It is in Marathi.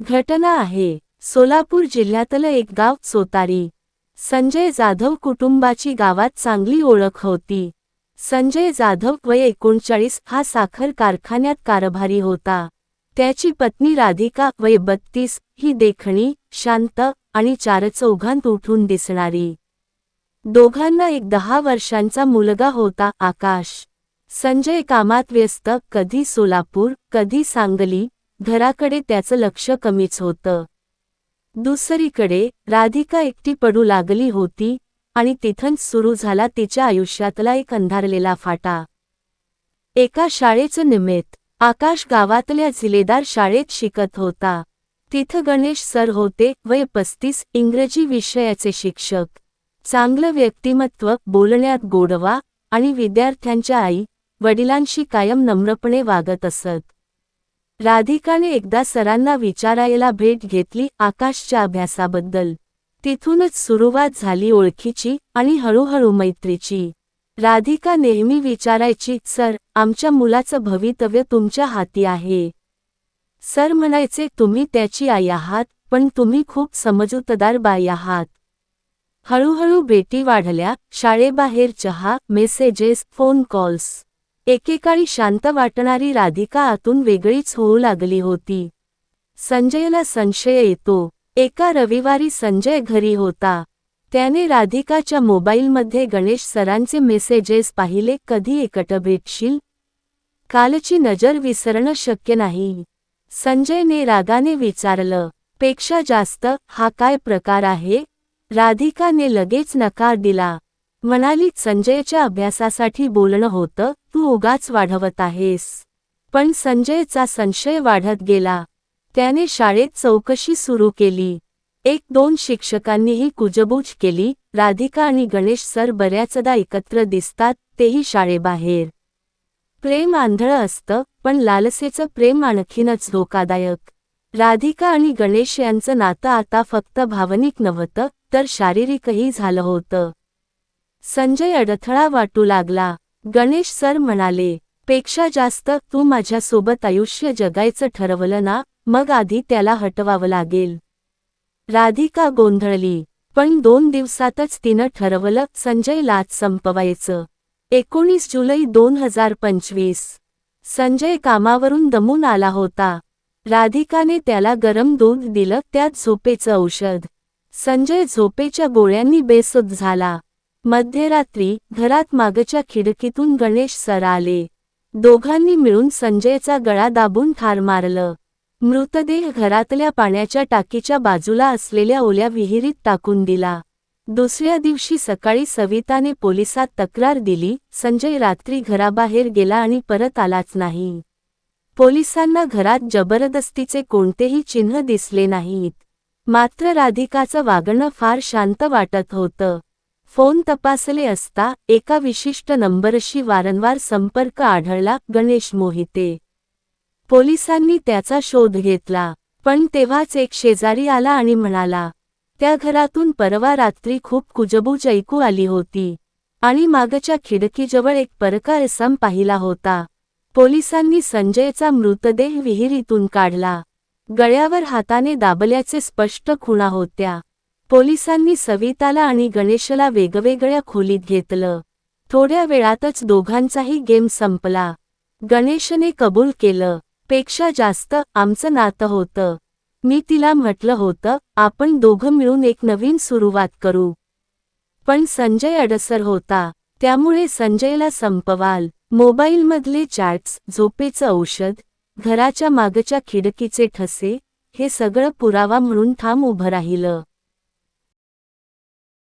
घटना आहे. सोलापूर जिल्ह्यातलं एक गाव चोतारी संजय जाधव कुटुंबाची गावात चांगली ओळख होती. संजय जाधव वय एकोणचाळीस हा साखर कारखान्यात कारभारी होता. त्याची पत्नी राधिका वय बत्तीस ही देखणी शांत आणि चारचौघांत उठून दिसणारी. दोघांना एक दहा वर्षांचा मुलगा होता आकाश. संजय कामात व्यस्त कधी सोलापूर कधी सांगली घराकडे त्याचं लक्ष कमीच होतं. दुसरीकडे राधिका एकटी पडू लागली होती आणि तिथंच सुरू झाला तिच्या आयुष्यातला एक अंधारलेला फाटा. एका शाळेचं निमित्त आकाश गावातल्या जिलेदार शाळेत शिकत होता. तिथं गणेश सर होते वय पस्तीस इंग्रजी विषयाचे शिक्षक. चांगलं व्यक्तिमत्व बोलण्यात गोडवा आणि विद्यार्थ्यांच्या आई वडिलांशी कायम नम्रपणे वागत असत. राधिकाने एकदा सरांना विचारायला भेट घेतली आकाशच्या अभ्यासाबद्दल. तिथूनच सुरुवात झाली ओळखीची आणि हळूहळू मैत्रीची. राधिका नेहमी विचारायची सर आमच्या मुलाचं भवितव्य तुमच्या हाती आहे. सर म्हणायचे तुम्ही त्याची आई आहात पण तुम्ही खूप समजूतदार बाई आहात. हळूहळू भेटी वाढल्या शाळेबाहेर चहा मेसेजेस फोन कॉल्स एकेकाळी शांत वाटणारी राधिका आतून वेगळीच होऊ लागली होती. संजयला संशय येतो. एका रविवारी संजय घरी होता. त्याने राधिकाच्या मोबाईलमध्ये गणेश सरांचे मेसेजेस पाहिले कधी एकट भेटशील? कालची नजर विसरणं शक्य नाही. संजयने रागाने विचारलं पेक्षा जास्त हा काय प्रकार आहे? राधिकाने लगेच नकार दिला म्हणाली संजयच्या अभ्यासासाठी बोलणं होतं तू उगाच वाढवत आहेस. पण संजयचा संशय वाढत गेला. त्याने शाळेत चौकशी सुरू केली. एक दोन शिक्षकांनीही कुजबूज केली राधिका आणि गणेश सर बऱ्याचदा एकत्र दिसतात तेही शाळेबाहेर. प्रेम आंधळं असतं पण लालसेचं प्रेम आणखीनच धोकादायक. राधिका आणि गणेश यांचं नातं आता फक्त भावनिक नव्हतं तर शारीरिकही झालं होतं. संजय अडथळा वाटू लागला. गणेश सर म्हणाले पेक्षा जास्त तू माझ्यासोबत आयुष्य जगायचं ठरवलं ना मग आधी त्याला हटवावं लागेल. राधिका गोंधळली पण दोन दिवसातच तिनं ठरवलं संजय लाच संपवायचं. एकोणीस जुलै दोन हजार पंचवीस. संजय कामावरून दमून आला होता. राधिकाने त्याला गरम दूध दिलं त्यात झोपेचं औषध. संजय झोपेच्या गोळ्यांनी बेसुध झाला. मध्यरात्री घरात मागच्या खिडकीतून गणेश सर आले. दोघांनी मिळून संजयचा गळा दाबून ठार मारलं. मृतदेह घरातल्या पाण्याच्या टाकीच्या बाजूला असलेल्या ओल्या विहिरीत टाकून दिला. दुसऱ्या दिवशी सकाळी सविताने पोलिसात तक्रार दिली संजय रात्री घराबाहेर गेला आणि परत आलाच नाही. पोलिसांना घरात जबरदस्तीचे कोणतेही चिन्ह दिसले नाहीत. मात्र राधिकाचं वागणं फार शांत वाटत होतं. फोन तपासले असता एका विशिष्ट नंबरशी वारंवार संपर्क आढळला गणेश मोहिते. पोलिसांनी त्याचा शोध घेतला पण तेव्हाच एक शेजारी आला आणि म्हणाला त्या घरातून परवा रात्री खूप कुजबूज ऐकू आली होती आणि मागच्या खिडकीजवळ एक परकार सम पाहिला होता. पोलिसांनी संजयचा मृतदेह विहिरीतून काढला. गळ्यावर हाताने दाबल्याचे स्पष्ट खुणा होत्या. पोलिसांनी सविताला आणि गणेशला वेगवेगळ्या खोलीत घेतलं. थोड्या वेळातच दोघांचाही गेम संपला. गणेशने कबूल केलं. पेक्षा जास्त आमचं नातं होतं. मी तिला म्हटलं होतं आपण दोघं मिळून एक नवीन सुरुवात करू. पण संजय अडसर होता. त्यामुळे संजयला संपवाल. मोबाईलमधले चॅट्स झोपेचं औषध घराच्या मागच्या खिडकीचे ठसे हे सगळं पुरावा म्हणून ठाम उभं राहिलं.